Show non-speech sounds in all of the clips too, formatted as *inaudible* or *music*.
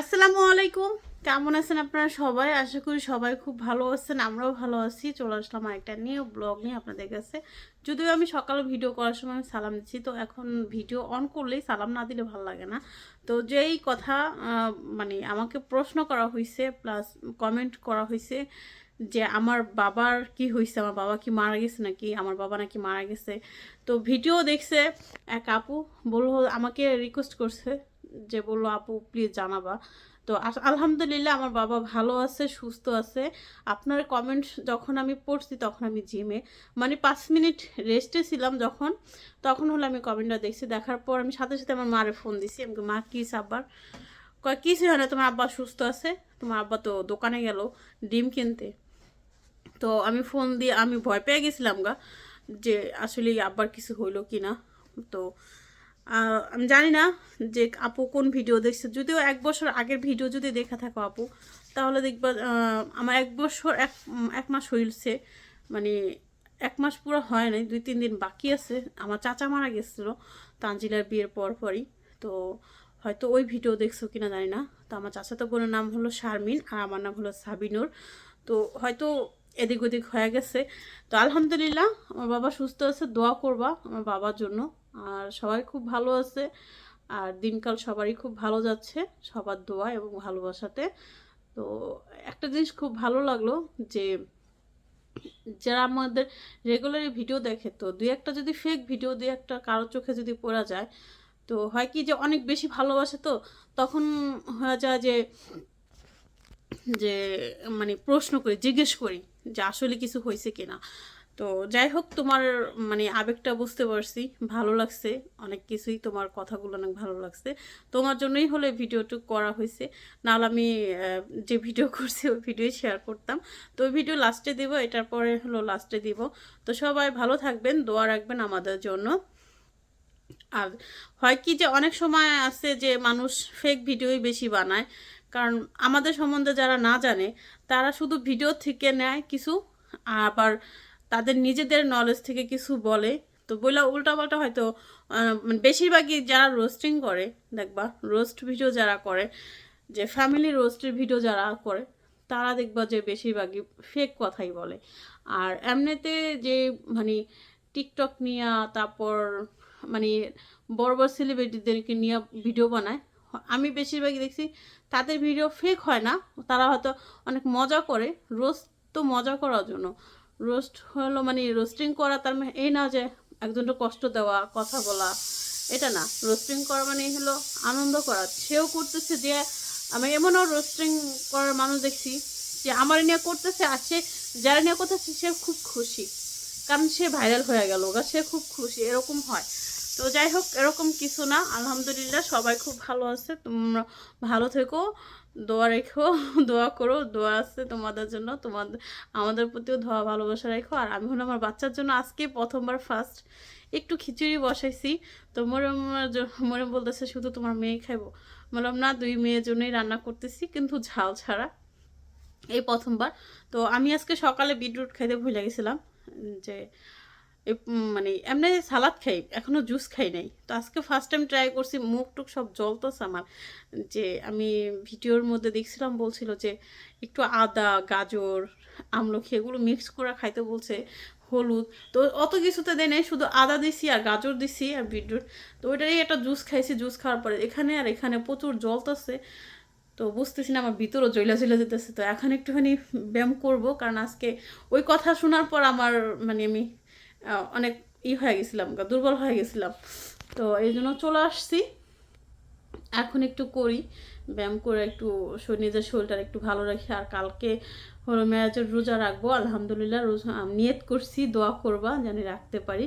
আসসালামু আলাইকুম। কেমন আছেন আপনারা সবাই? আশা করি সবাই খুব ভালো আছেন, আমরাও ভালো আছি। চলে আসলাম আরেকটা নিয়ে ব্লগ নিয়ে আপনাদের কাছে। যদিও আমি সকালে ভিডিও করার সময় আমি সালাম দিচ্ছি, তো এখন ভিডিও অন করলেই সালাম না দিলে ভালো লাগে না। তো যেই কথা মানে আমাকে প্রশ্ন করা হয়েছে প্লাস কমেন্ট করা হয়েছে যে আমার বাবার কি হয়েছে আমার বাবা কি মারা গেছে নাকি, আমার বাবা নাকি মারা গেছে। তো ভিডিও দেখছে এক আপু, বলল, আমাকে রিকোয়েস্ট করছে যে বলল, আপু প্লিজ জানাবা। তো আলহামদুলিল্লাহ আমার বাবা ভালো আছে, সুস্থ আছে। আপনার কমেন্ট যখন আমি পড়ছি তখন আমি জিমে মানে পাঁচ মিনিট রেস্টে ছিলাম যখন, তখন হলো আমি কমেন্টটা দেখছি। দেখার পর আমি সাথে সাথে আমার মারে ফোন দিছি। আমি মা কিস আব্বার কয় কিছু হয় না, তোমার আব্বা সুস্থ আছে। তোমার আব্বা তো দোকানে গেল ডিম কিনতে। তো আমি ফোন দিয়ে আমি ভয় পেয়ে গেছিলাম গা যে আসলে আব্বার কিছু হইল কি না তো আমি জানি না যে আপু কোন ভিডিও দেখছে। যদিও এক বছর আগের ভিডিও যদি দেখা থাকো আপু, তাহলে দেখবা আমার এক বছর, এক এক মাস হইলছে। মানে এক মাস পুরো হয় নাই, দুই, তিন দিন বাকি আছে। আমার চাচা মারা গেছিল তানজিলার বিয়ের পর পরই। তো হয়তো ওই ভিডিও দেখছ কিনা জানি না। তো আমার চাচাতো বোনের নাম হলো শারমিন আর আমার নাম হলো সাবিনুর। তো হয়তো এদিক ওদিক হয়ে গেছে। তো আলহামদুলিল্লাহ, আমার বাবা সুস্থ আছে, দোয়া করবা আমার বাবার জন্য। আর সবাই খুব ভালো আছে। আর দিনকাল সবারই খুব ভালো যাচ্ছে, সবার দোয়া এবং ভালোবাসাতে। তো একটা জিনিস খুব ভালো লাগল যে, যারা আমাদের রেগুলারই ভিডিও দেখে, তো দুই একটা যদি ফেক ভিডিও দুই একটা কারও চোখে যদি পড়া যায়, তো হয় কি যে অনেক বেশি ভালোবাসে তো, তখন হয়ে যায় যে যে মানে প্রশ্ন করি, জিজ্ঞেস করি যে আসলে কিছু হয়েছে কিনা। তো যাই হোক, তোমার মানে আবেগটা বুঝতে পারছি। ভালো লাগছে, অনেক কিছুই তোমার কথাগুলো অনেক ভালো লাগছে। তোমার জন্যই হলে ভিডিওটুক করা হয়েছে। নাহলে আমি যে ভিডিও করছি, ওই ভিডিও শেয়ার করতাম। তো ওই ভিডিও লাস্টে দিব, এটার পরে হলো লাস্টে দিব। তো সবাই ভালো থাকবেন, দোয়া রাখবেন আমাদের জন্য। আর হয় কি যে, অনেক সময় আছে যে, মানুষ ফেক ভিডিওই বেশি বানায়। কারণ আমাদের সম্বন্ধে যারা না জানে, তারা শুধু ভিডিও থেকে নেয় কিছু, আবার তাদের নিজেদের নলেজ থেকে কিছু বলে। তো বইলা উল্টাপাল্টা হয়তো মানে বেশিরভাগই যারা রোস্টিং করে, দেখবা রোস্ট ভিডিও যারা করে, যে ফ্যামিলি রোস্টের ভিডিও যারা করে, তারা দেখবা যে বেশিরভাগই ফেক কথাই বলে। আর এমনিতে যে মানে টিকটক নিয়ে, তারপর মানে বড় বড় সেলিব্রিটিদেরকে নিয়ে ভিডিও বানায়, আমি বেশিরভাগই দেখছি তাদের ভিডিও ফেক হয় না, তারা হয়তো অনেক মজা করে রোস্ট তো মজা করার জন্য। রোস্ট হলো মানে রোস্টিং করা, তার মানে এই না যে একজনকে কষ্ট দেওয়া, কথা বলা, এটা না। রোস্টিং করা মানে হলো আনন্দ করা। সেও করতেছে যে, আমি এমনও রোস্টিং করার মানুষ দেখছি যে আমার নিয়ে করতেছে আর সে যারা নিয়ে করতেছে, সে খুব খুশি। কারণ সে ভাইরাল হয়ে গেল গা সে খুব খুশি, এরকম হয়। তো যাই হোক, এরকম কিছু না। আলহামদুলিল্লাহ, সবাই খুব ভালো আছে। তোমরা ভালো থেকো। দোয়া রেখো, *laughs* দোয়া করো, দোয়া আছে তোমাদের জন্য। তোমাদের আমাদের প্রতিও ধোয়া ভালোবাসা রেখো। আর আমি হলো আমার বাচ্চার জন্য আজকে প্রথমবার ফার্স্ট একটু খিচুড়ি বসাইছি। তো মরম মরম বলতেছে, শুধু তোমার মেয়ে খাইবো। বললাম, না, দুই মেয়ের জন্যই রান্না করতেছি, কিন্তু ঝাল ছাড়া। এই প্রথমবার। তো আমি আজকে সকালে বিটরুট খাইতে ভুলে গেছিলাম, যে মানে এমনি সালাদ খাই, এখনও জুস খাই নাই। তো আজকে ফার্স্ট টাইম ট্রাই করছি, মুখ টুক সব জ্বলতেছে আমার। যে আমি ভিডিওর মধ্যে দেখছিলাম, বলছিল যে একটু আদা, গাজর, আমলখি এগুলো মিক্স করে খাইতে বলছে, হলুদ। তো অত কিছুতে দেয় নাই, শুধু আদা দিছি আর গাজর দিছি আর বিটরুট। তো ওইটারই একটা জুস খাইছি, জুস খাওয়ার পরে এখানে আর এখানে প্রচুর জ্বলতেছে। তো বুঝতেছি না, আমার ভিতরও জইলা জইলা যেতেছে। তো এখন একটুখানি ব্যায়াম করব, কারণ আজকে ওই কথা শোনার পর আমার মানে আমি অনেক ই হয়ে গেছিলাম দুর্বল হয়ে গেছিলাম। তো এই জন্য চলে আসছি। এখন একটু করি, ব্যায়াম করে একটু নিজের শরীরটা একটু ভালো রাখি। আর কালকে হলো মেয়াজের রোজা রাখব, আলহামদুলিল্লাহ রোজা নিয়ত করছি, দোয়া করবা যেন রাখতে পারি।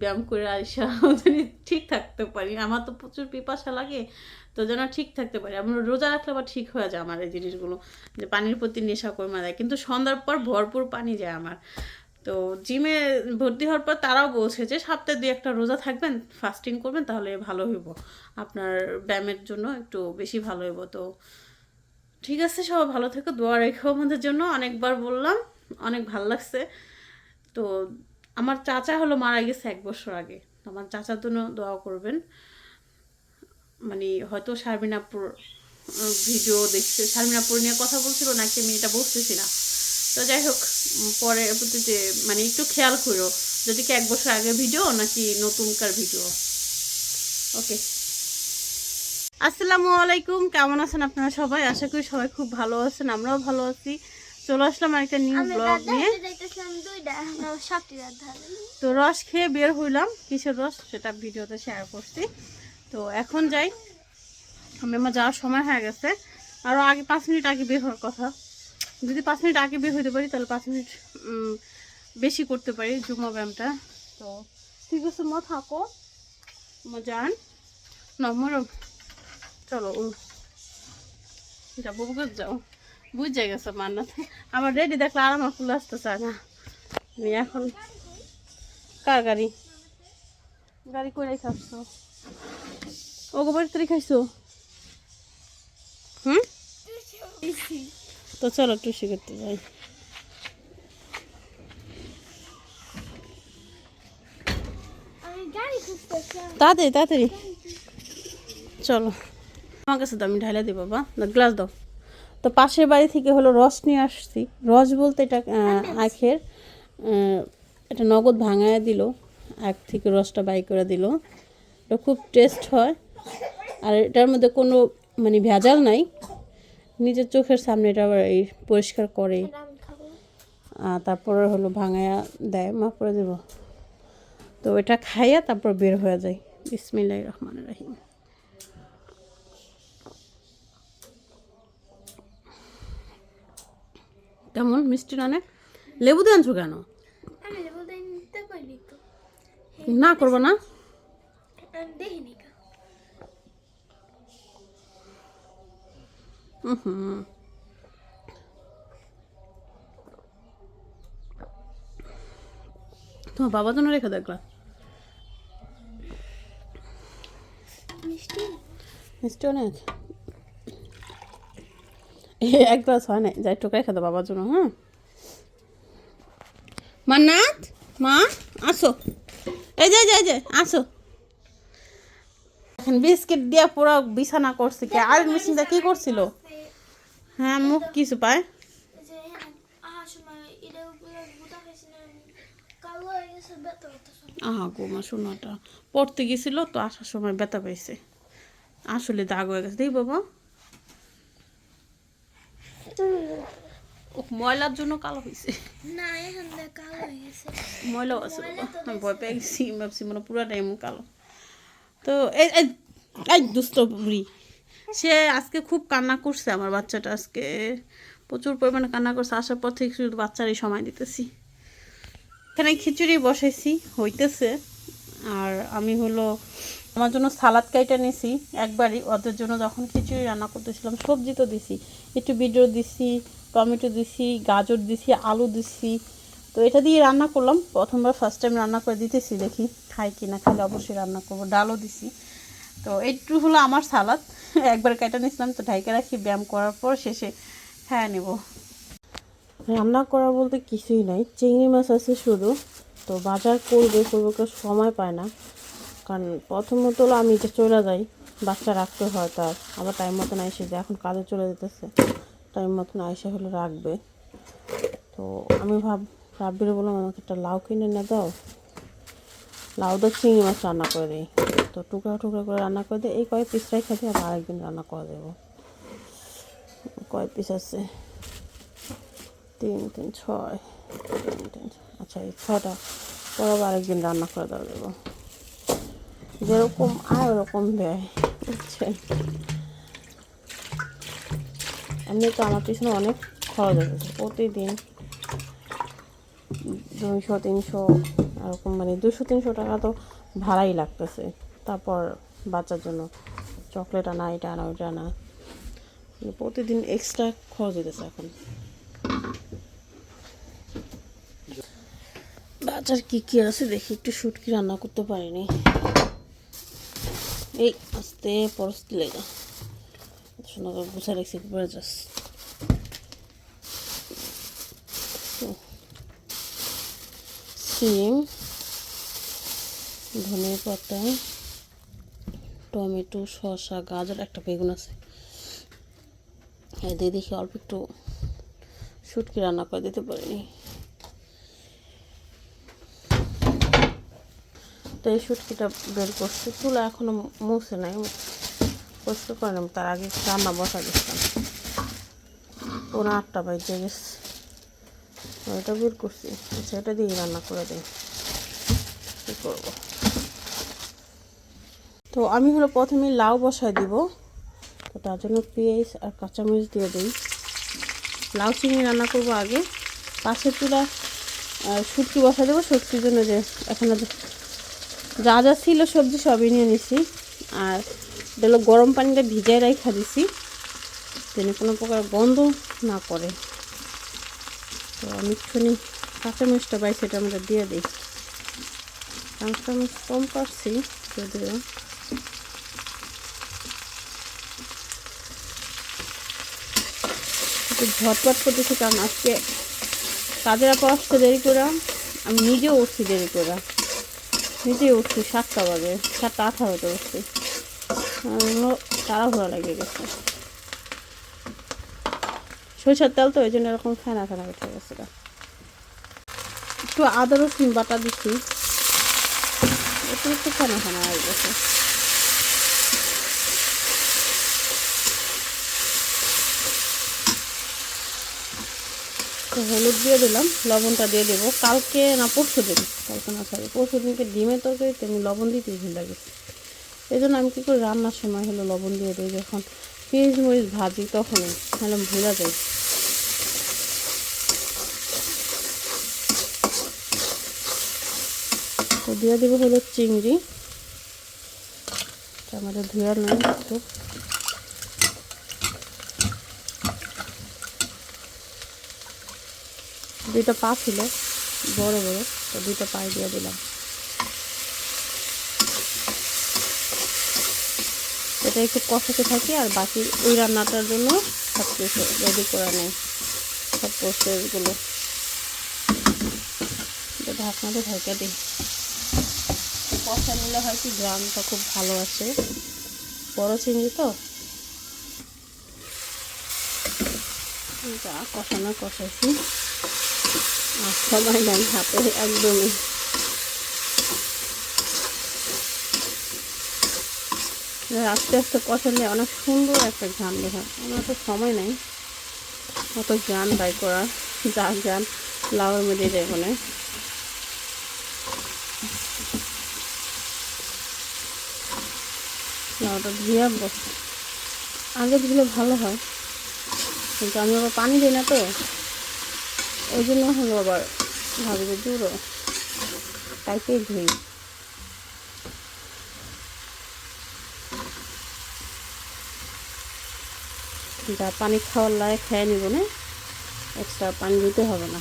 ব্যায়াম করে আইসা *laughs* যেন ঠিক থাকতে পারি। আমার তো প্রচুর পিপাসা লাগে, তো যেন ঠিক থাকতে পারি। আমরা রোজা রাখলে আবার ঠিক হয়ে যায় আমার এই জিনিসগুলো, যে পানির প্রতি নেশা কমে যায়। কিন্তু সন্ধ্যার পর ভরপুর পানি যায় আমার। তো জিমে ভর্তি হওয়ার পর তারাও বলছে যে সপ্তাহে দুই একটা রোজা থাকবেন ফাস্টিং করবেন, তাহলে ভালো হইব। আপনার ব্যায়ামের জন্য একটু বেশি ভালো হইব। তো ঠিক আছে সবাই, ভালো থেকো, দোয়া রেখো আমাদের জন্য। অনেকবার বললাম, অনেক ভালো লাগছে। তো আমার চাচা হলো মারা গেছে এক বছর আগে। আমার চাচার জন্য দোয়া করবেন। মানে হয়তো সারবিনাপুর ভিডিও দেখছে। শারমিনাপুর নিয়ে কথা বলছিল, নাকি আমি এটা বুঝতেছি না। তো যাই হোক পরে প্রতিতে মানে একটু খেয়াল করো যদি কি এক বছর আগে ভিডিও নাকি নতুনকার ভিডিও ওকে আসসালামু আলাইকুম কেমন আছেন আপনারা সবাই? আশা করি সবাই খুব ভালো আছেন আমরাও ভালো আছি। চলে আসলাম একটা নিউ ব্লগ নিয়ে। তো রস খেয়ে বের হইলাম কিসের রস? সেটা ভিডিওতে শেয়ার করছি। তো এখন যাই আমি আমার যাওয়ার সময় হয়ে গেছে। আরও আগে পাঁচ মিনিট আগে বের হওয়ার কথা। যদি পাঁচ মিনিট আগে বের হইতে পারি, তাহলে পাঁচ মিনিট বেশি করতে পারি জুমা ব্যায়ামটা। তো ঠিক আছে, মা, থাকো। মা, যান। নম্বর চলো যাব বুকে যাও। বুঝে গেছে মান্নাত আমার রেডি দেখলে আর আমার ফুল আসতে চায় না। আমি এখন কার গাড়ি? গাড়ি করে খাচ্ছো ও গোবার তরি খাইছো হুম? তো চলো টুসি করতে যাই। তাড়াতাড়ি তাড়াতাড়ি। চলো। আমার কাছে দাও আমি ঢাইলা দিই, বাবা। গ্লাস দাও। তো পাশের বাড়ি থেকে হলো রস নিয়ে আসছি। রস বলতে এটা আখের এটা নগদ ভাঙায় দিল। আখ থেকে রসটা বাই করে দিল। এটা খুব টেস্ট হয়। আর এটার মধ্যে কোনো মানে ভেজাল নাই। নিজের চোখের সামনে এটা আবার এই পরিষ্কার করে তারপরে হলো ভাঙায়া দেয় মা করে দেব। তো এটা খাইয়া তারপর বের হয়ে যায় বিসমিল্লাহ রহমান রাহিম। কেমন? মিষ্টি নানে লেবু দিয়ে আনছো কেন? না করব না? দেখিনি হুম তোমার বাবা জন্য রেখে দেখলা? মিষ্টি? মিষ্টি অনেক। এক গ্লাস হয় না যাই টোকাই খেতে বাবার জন্য হ্যাঁ? মান্নাত মা আসো। এই যে এই যে, আসো। এখন বিস্কিট দিয়ে পুরো বিছানা করছে কি? আর মেশিনটা কি করছিল? হ্যাঁ মুখ কিছু পায়। আহা গো মা শোনাটা পড়তে গেছিল তো আসার সময় ব্যথা পাইছে। আসলে দাগ হয়ে গেছে। দেই বাবা। ময়লার জন্য কালো হয়েছে না এখন দেখ কালো ময়লাও আছে বাবা। আমি ভয় পেয়ে গেছি। ভাবছি মানে পুরাটাই এমন কালো। তো এই, দুষ্ট বুড়ি। সে আজকে খুব কান্না করছে আমার বাচ্চাটা আজকে। প্রচুর পরিমাণে কান্না করছে, আসার পর থেকে শুধু বাচ্চারই সময় দিতেছি। এখানে খিচুড়ি বসাইছি, হইতেছে। আর আমি হলো, আমার জন্য সালাদ কাইটা নিছি একবারই। ওদের জন্য যখন খিচুড়ি রান্না করতেছিলাম, সবজি তো দিছি। একটু বিডো দিছি, টমেটো দিছি, গাজর দিছি, আলু দিছি। তো এটা দিয়ে রান্না করলাম। প্রথমবার ফার্স্ট টাইম রান্না করে দিতেছি দেখি, খাই কি না খাইলে অবশ্যই রান্না করব। ডালও দিছি। তো একটু হলো আমার সালাদ। একবার কেটে নিয়েছিলাম, তো ঢাইকে রাখি, ব্যায়াম করার পর শেষে হ্যাঁ নেব। রান্না করা বলতে কিছুই নাই, চিংড়ি মাছ আছে শুধু, তো বাজার করবে করবে করে সময় পায় না। কারণ প্রথমত হলো আমি যে চলে যাই, বাচ্চা রাখতে হয় তার আবার টাইম মতন এসে যে এখন কাজে চলে যেতেছে টাইম মতন এসে হলে রাখবে। তো আমি ভাব রাব্বিরে বললাম, আমাকে একটা লাউ কিনে না দাও। লাউ দা চিংড়ি মাছ রান্না করে দিই। তো টুকরা টুকরা করে রান্না করে দিই। এই কয়েক পিসটাই খেতে আর আরেকদিন রান্না করে দেবো। কয় পিস আছে। তিন তিন, ছয়, তিন তিন আচ্ছা এই ছটা পর আবার আরেকদিন রান্না করে দেওয়া দেবো। যেরকম আয় ওরকম দেয়, বুঝছেন? এমনি তো আমার পিছনে অনেক খরচ হচ্ছে প্রতিদিন দুইশো, তিনশো এরকম মানে দুশো তিনশো টাকা তো ভাড়াই লাগতেছে। তারপর বাচ্চার জন্য চকলেট আনা, এটা আনা, ওইটা আনা। মানে প্রতিদিন এক্সট্রা খরচ হইতেছে এখন। বাজার কি কি আছে দেখি, একটু শুটকি রান্না করতে পারিনি। এই আস্তে পরস্তি লেগা। সুন্দর গুছা রেখেছি জাস্ট সিম ধনে পাতা, টমেটো, শসা, গাজর, একটা বেগুন আছে। দিয়ে দেখি অল্প একটু শুটকি রান্না করে দিতে পারিনি তো এই শুটকিটা বের করছি। চুলা এখনও মুছে নাই, পরিষ্কার করে নিলাম তার আগে রান্না বসা দিচ্ছিলাম। পনেরো আটটা বাজে গেছে। ওইটা বের করছি। সেটা দিয়ে রান্না করে দিই। কী করব? তো আমি হলো প্রথমে লাউ বসায় দিব। তো তার জন্য পেঁয়াজ আর কাঁচামরিচ দিয়ে দিই। লাউ চিংড়ি রান্না করব আগে। পাশের চুলা শুটকি বসা দেবো। শুটকির জন্য যে এখানে যা যা ছিল সবজি সবই নিয়ে নিছি। আর এটা গরম পানিটা ভিজাই রাখা দিছি। যেন কোনো প্রকার গন্ধ না করে তো আমি একটুখানি কাঁচামরিচটা পাই সেটা আমরা দিয়ে দিই। কাঁচামরিচ কম করছি যদিও। একটু ঝটপট করতেছি, কারণ আজকে কাজের আপা আসতে দেরি করে, আমি নিজেও উঠছি দেরি করে। নিজেই উঠছি সাতটা বাজে, সাতটা আঠারোতে উঠছি। তাড়াহুড়া লেগে গেছে। সরিষার তেল তো ওই জন্য এরকম ফেনা ফেনা উঠে গেছে একটু আদা, রসুন বাটা দিচ্ছি। একটু ফেনা ফেনা হয়ে গেছে। হলুদ দিয়ে দিলাম, লবণটা দিয়ে দেবো। কালকে না পরশু দিন, কালকে না, সরি, পরশু দিনকে ডিমের তরকারিতে আমি লবণ দিতে ভুল লাগেছি এই জন্য আমি কী করি, রান্নার সময় হলো লবণ দিয়ে দিই। যখন পেঁয়াজ, মরিচ ভাজি, তখনই তাহলে ভুলা যায় তো দিয়ে দেবো হলো চিংড়ি। আমাদের ধুয়ে নেই একটু। দুইটা পা ছিল, বড় বড়, তো দুইটা পায়ে দিয়ে দিলাম। এটা একটু কষাতে থাকি আর বাকি ওই রান্নাটার জন্য সব কিছু রেডি করে নেই, সব প্রসেসগুলো ঢাকনাতে ঢেকে দিই। কষা নিলে হয় কি গ্রামটা খুব ভালো আছে। বড় চিংড়ি তো? যা কষানো কষাইছি। আর সময় নাই হাতে একদমই। আস্তে আস্তে কষালে অনেক সুন্দর একটা গান দেখা আমার তো সময় নাই। অত গান বাই করা, যা গান লাউয়ের মধ্যে যায় মানে লাউটা ধুয়ে বস আগে ধুলে ভালো হয়। কিন্তু আমি আবার পানি দিই না তো। ওই জন্য হলো আবার ভাবি যে দূরও তাইতেই ধুই। যা পানি খাওয়ার লাগে খেয়ে নিব না এক্সট্রা পানি দিতে হবে না।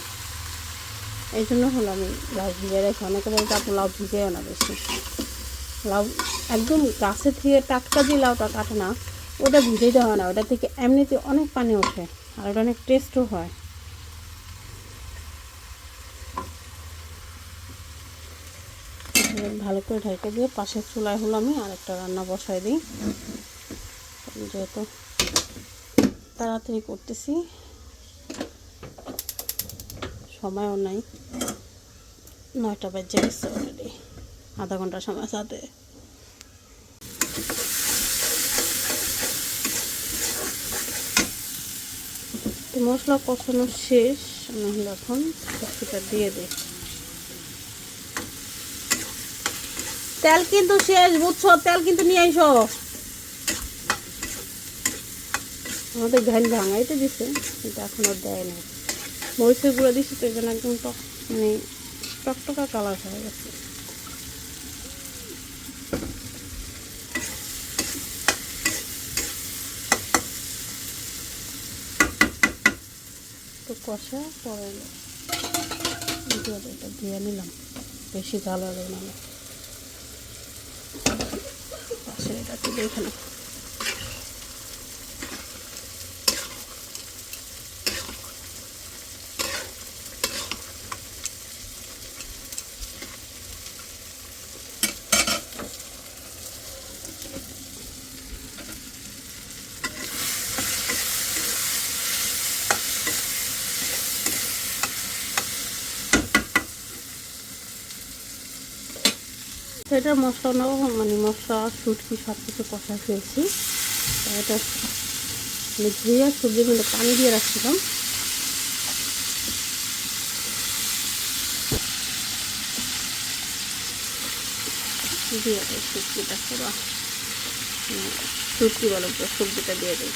এই জন্য হলো আমি লাউ ভিজে রেখে। অনেকে বলতে আপনি লাউ ভিজেও না বেশি। লাউ একদম গাছে থেকে টাটকা যে লাউটা কাটে না, ওটা ভিজে দেওয়া হয় না। ওটা থেকে এমনিতে অনেক পানি ওঠে আর ওটা অনেক টেস্টও হয়। ভালো করে ঢেকে দিয়ে পাশের চুলায় হলো আমি আরেকটা রান্না বসাই দিই। যেহেতু তাড়াতাড়ি করতেছি, সময়ও নাই। নয়টা বাজে গেছে অলরেডি আধা ঘণ্টা সময় সাথে মশলা কষানো শেষ, আমি হলো এখন সবজিটা দিয়ে দিই। তেল কিন্তু শেষ, বুঝছ? তেল কিন্তু নিয়ে আইসো। আমাদের ঘ্যান ভাঙাইতে দিছে, কিন্তু এখনও দেয় না মরিচের গুঁড়ো দিছি তো জন্য একদম টক মানে টকটকা কালার হয়ে গেছে। কষা পরে এটা দিয়ে নিলাম। বেশি ভালো হবে না। এটা তুলে এখানে। এটার মশলা মানে মশলা, শুটকি সব কিছু কষা তো এটা মানে ধুয়ে সবজি মধ্যে পানি দিয়ে রাখছিলাম। দিয়ে দেয় সবজিটা শুটকি বলো সবজিটা দিয়ে দেয়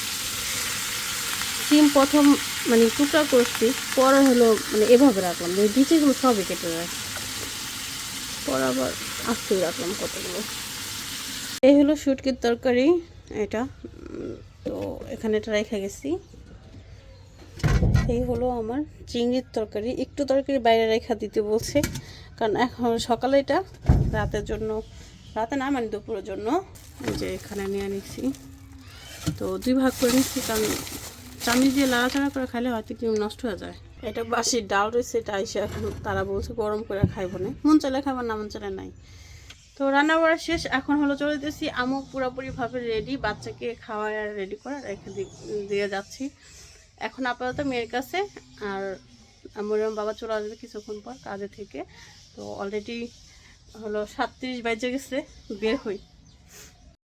সিম প্রথম মানে টুকরা করছি, পরে হলো মানে এভাবে রাখলাম যে বিচিগুলো সবই কেটে রাখি পর আবার আস্তেই রাখলাম কতগুলো? এই হলো শুটকির তরকারি, এটা, তো এখানে এটা রেখে গেছি। এই হলো আমার চিংড়ির তরকারি, একটু তরকারি বাইরে রেখা দিতে বলছে, কারণ এখন সকালে এটা, রাতের জন্য, রাতে না মানে দুপুরের জন্য যে এখানে নিয়ে নিচ্ছি তো দুই ভাগ করে নিচ্ছি, কারণ চামিচ দিয়ে লাড়াচাড়া করে খাইলে হয়তো কি নষ্ট হয়ে যায়। এটা বাসি ডাল রয়েছে, এটা এখন তারা বলছে গরম করে খাইব না। মন চাইলে খাইব না, মন চাইলে নাই। তো রান্না বাড়া শেষ, এখন হলো চলে যেতেছি। আমু পুরোপুরিভাবে রেডি বাচ্চাকে খাওয়ায় আর রেডি করা রেখে দি- দিয়ে যাচ্ছি। এখন আপাতত মেয়ের কাছে, আর মরিয়ম বাবা চলে আসবে কিছুক্ষণ পর কাজে থেকে। তো অলরেডি হলো সাতত্রিশ বাজে গেছে, বের হই।